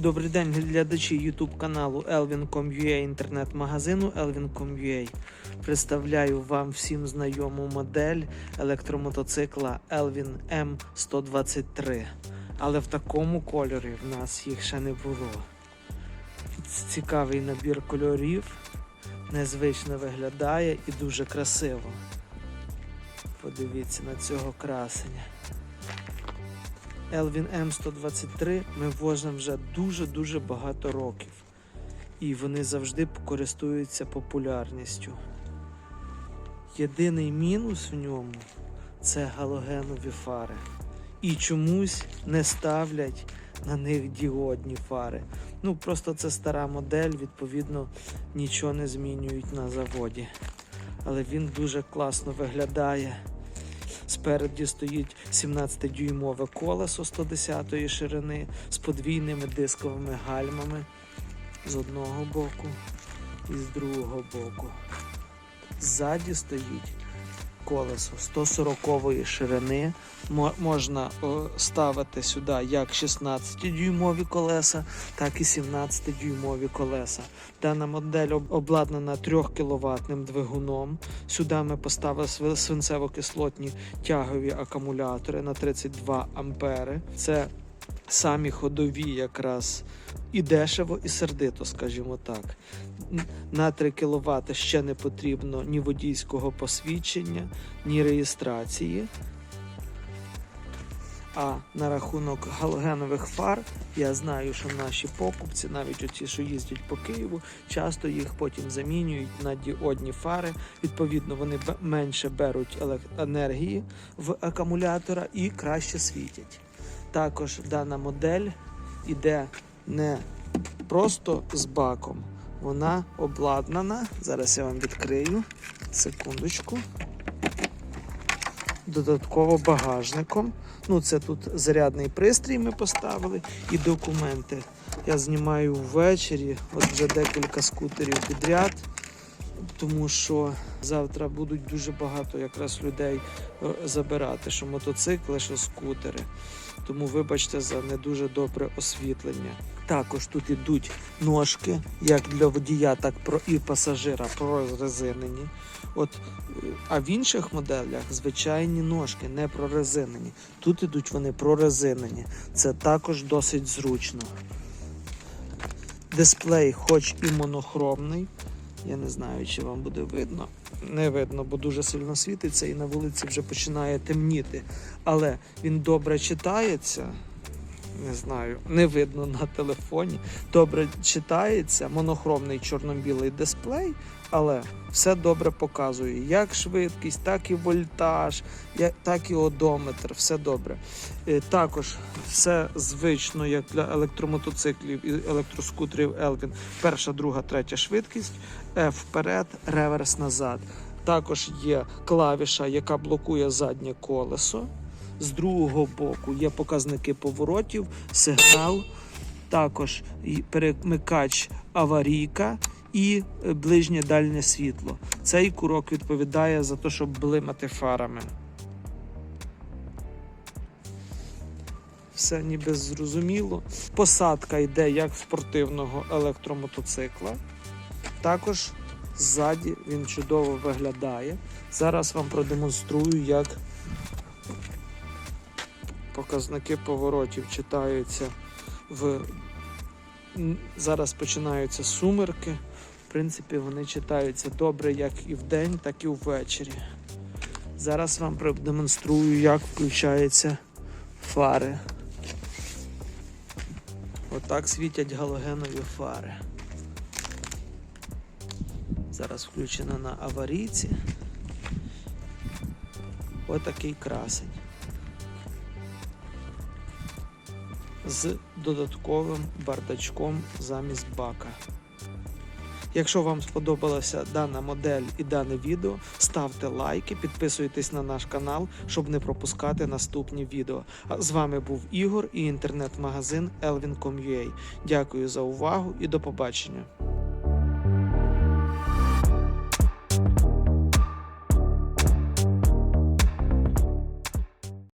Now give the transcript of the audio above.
Добрий день, глядачі YouTube каналу Elvin.com.ua інтернет-магазину Elvin.com.ua. Представляю вам всім знайому модель електромотоцикла Elvin M123. Але в такому кольорі в нас їх ще не було. Цікавий набір кольорів, незвично виглядає і дуже красиво. Подивіться на цього красення. Elvin M123 ми возимо вже дуже-дуже багато років. І вони завжди користуються популярністю. Єдиний мінус в ньому це галогенові фари. І чомусь не ставлять на них діодні фари. Ну, просто це стара модель, відповідно, нічого не змінюють на заводі. Але він дуже класно виглядає. Спереді стоїть 17-дюймове колесо 110 ширини з подвійними дисковими гальмами з одного боку і з другого боку. Ззаді стоїть колесо 140 ширини. Можна ставити сюди як 16-дюймові колеса, так і 17-дюймові колеса. Дана модель обладнана 3 кВт двигуном. Сюди ми поставили свинцево-кислотні тягові акумулятори на 32 ампери. Це самі ходові якраз і дешево, і сердито, скажімо так. На 3 кВт ще не потрібно ні водійського посвідчення, ні реєстрації. А на рахунок галогенових фар, я знаю, що наші покупці, навіть оці, що їздять по Києву, часто їх потім замінюють на діодні фари. Відповідно, вони менше беруть енергії в акумулятора і краще світять. Також дана модель іде не просто з баком, вона обладнана. Зараз я вам відкрию. Секундочку. Додатково багажником. Ну, це тут зарядний пристрій ми поставили і документи. Я знімаю ввечері, от вже декілька скутерів підряд, тому що завтра будуть дуже багато якраз людей е, забирати, що мотоцикли, що скутери. Тому вибачте за не дуже добре освітлення. Також тут ідуть ножки, як для водія, так і пасажира прорезинені. От, а в інших моделях звичайні ножки не прорезинені. Тут ідуть вони прорезинені. Це також досить зручно. Дисплей, хоч і монохромний. Я не знаю, чи вам буде видно. Не видно, бо дуже сильно світиться і на вулиці вже починає темніти. Але він добре читається. Не знаю, не видно на телефоні. Добре читається, монохромний чорно-білий дисплей, але все добре показує. Як швидкість, так і вольтаж, так і одометр, все добре. Е, Також все звично, як для електромотоциклів і електроскутерів Elvin. Перша, друга, третя швидкість, F вперед, реверс назад. Також є клавіша, яка блокує заднє колесо. З другого боку є показники поворотів, сигнал, також перемикач аварійка і е, ближнє дальнє світло. Цей курок відповідає за те, щоб блимати фарами. Все ніби зрозуміло. Посадка йде як спортивного електромотоцикла. Також ззаді він чудово виглядає. Зараз вам продемонструю, як показники поворотів читаються в зараз починаються сумерки. В принципі, вони читаються добре як і вдень, так і ввечері. Зараз вам продемонструю, як включаються фари. Отак світять галогенові фари. Зараз включено на аварійці. Отакий красень. З додатковим бардачком замість бака. Якщо вам сподобалася дана модель і дане відео, ставте лайки, підписуйтесь на наш канал, щоб не пропускати наступні відео. А з вами був Ігор і інтернет-магазин Elvin.com.ua. Дякую за увагу і до побачення.